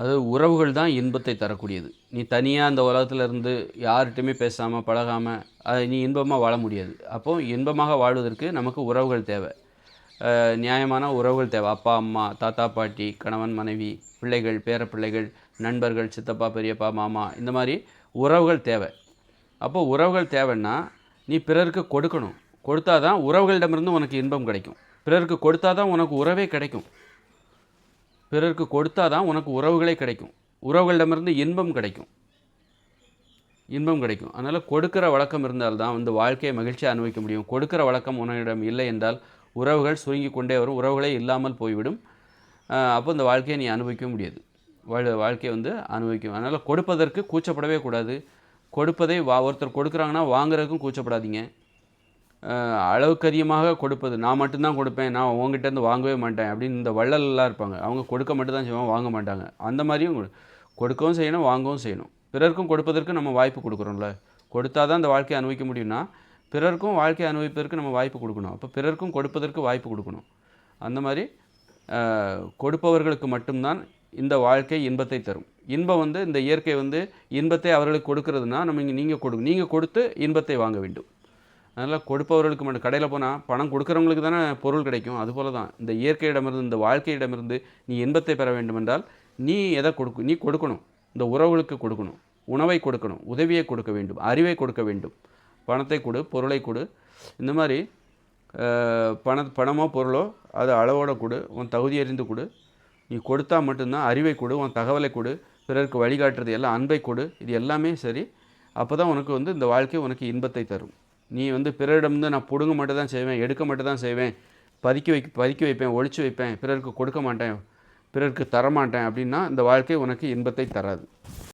அது உறவுகள் தான் இன்பத்தை தரக்கூடியது. நீ தனியாக அந்த உலகத்தில் இருந்து யார்கிட்டையுமே பேசாமல் பழகாமல் நீ இன்பமாக வாழ முடியாது. அப்போ இன்பமாக வாழ்வதற்கு நமக்கு உறவுகள் தேவை. நியாயமான உறவுகள் தேவை. அப்பா அம்மா தாத்தா பாட்டி கணவன் மனைவி பிள்ளைகள் பேர பிள்ளைகள் நண்பர்கள் சித்தப்பா பெரியப்பா மாமா இந்த மாதிரி உறவுகள் தேவை. அப்போ உறவுகள் தேவைன்னா நீ பிறருக்கு கொடுக்கணும். கொடுத்தா தான் உறவுகளிடமிருந்து உனக்கு இன்பம் கிடைக்கும். பிறருக்கு கொடுத்தா தான் உனக்கு உறவே கிடைக்கும். பிறருக்கு கொடுத்தா தான் உனக்கு உறவுகளே கிடைக்கும். உறவுகளிடமிருந்து இன்பம் கிடைக்கும். இன்பம் கிடைக்கும். அதனால் கொடுக்கிற வழக்கம் இருந்தால் தான் வந்து வாழ்க்கையை மகிழ்ச்சியாக அனுபவிக்க முடியும். கொடுக்கிற வழக்கம் உன்னிடம் இல்லை என்றால் உறவுகள் சுருங்கி கொண்டே வரும். உறவுகளே இல்லாமல் போய்விடும். அப்போ இந்த வாழ்க்கையை நீ அனுபவிக்க முடியாது. வாழ் வாழ்க்கையை வந்து அனுபவிக்கும் அதனால் கொடுப்பதற்கு கூச்சப்படவே கூடாது. கொடுப்பதை வா ஒருத்தர் கொடுக்குறாங்கன்னா வாங்குறதுக்கும் கூச்சப்படாதீங்க. அளவுக்கு அதிகமாக கொடுப்பது நான் மட்டும்தான் கொடுப்பேன் நான் உங்ககிட்ட இருந்து வாங்கவே மாட்டேன் அப்படின்னு இந்த வள்ளலெல்லாம் இருப்பாங்க. அவங்க கொடுக்க மட்டும் தான் செய்வாங்க வாங்க மாட்டாங்க. அந்த மாதிரியும் கொடு- கொடுக்கவும் செய்யணும் வாங்கவும் செய்யணும். பிறருக்கும் கொடுப்பதற்கு நம்ம வாய்ப்பு கொடுக்குறோம்ல. கொடுத்தா தான் இந்த வாழ்க்கையை அனுபவிக்க முடியும்னா பிறருக்கும் வாழ்க்கையை அனுபவிப்பதற்கு நம்ம வாய்ப்பு கொடுக்கணும். அப்போ பிறருக்கும் கொடுப்பதற்கு வாய்ப்பு கொடுக்கணும். அந்த மாதிரி கொடுப்பவர்களுக்கு மட்டும்தான் இந்த வாழ்க்கை இன்பத்தை தரும். இன்பம் வந்து இந்த இயற்கை வந்து இன்பத்தை அவர்களுக்கு கொடுக்கறதுனா நம்ம இங்கே நீங்கள் கொடு நீங்கள் கொடுத்து இன்பத்தை வாங்க வேண்டும். அதனால் கொடுப்பவர்களுக்கு மட்டும் கடையில் போனால் பணம் கொடுக்குறவங்களுக்கு தானே பொருள் கிடைக்கும். அதுபோல தான் இந்த இயற்கையிடமிருந்து இந்த வாழ்க்கையிடமிருந்து நீ இன்பத்தை பெற வேண்டுமென்றால் நீ எதை கொடுக்கு நீ கொடுக்கணும். இந்த உறவுகளுக்கு கொடுக்கணும். உணவை கொடுக்கணும். உதவியை கொடுக்க வேண்டும். அறிவை கொடுக்க வேண்டும். பணத்தை கொடு பொருளை கொடு. இந்த மாதிரி பண பணமோ பொருளோ அதை அளவோட கொடு. உன் தகுதி அறிந்து கொடு. நீ கொடுத்தா மட்டும்தான் அறிவை கொடு. உன் தகவலை கொடு. பிறருக்கு வழிகாட்டுறது எல்லாம் அன்பை கொடு. இது எல்லாமே சரி. அப்போ தான் உனக்கு வந்து இந்த வாழ்க்கை உனக்கு இன்பத்தை தரும். நீ வந்து பிறரிடமிருந்து நான் பிடுங்க மட்டும் தான் செய்வேன் எடுக்க மட்டும் தான் செய்வேன் பதுக்கி வைக்க பதுக்கி வைப்பேன் ஒழிச்சு வைப்பேன் பிறருக்கு கொடுக்க மாட்டேன் பிறருக்கு தர மாட்டேன் அப்படின்னா இந்த வாழ்க்கை உனக்கு இன்பத்தை தராது.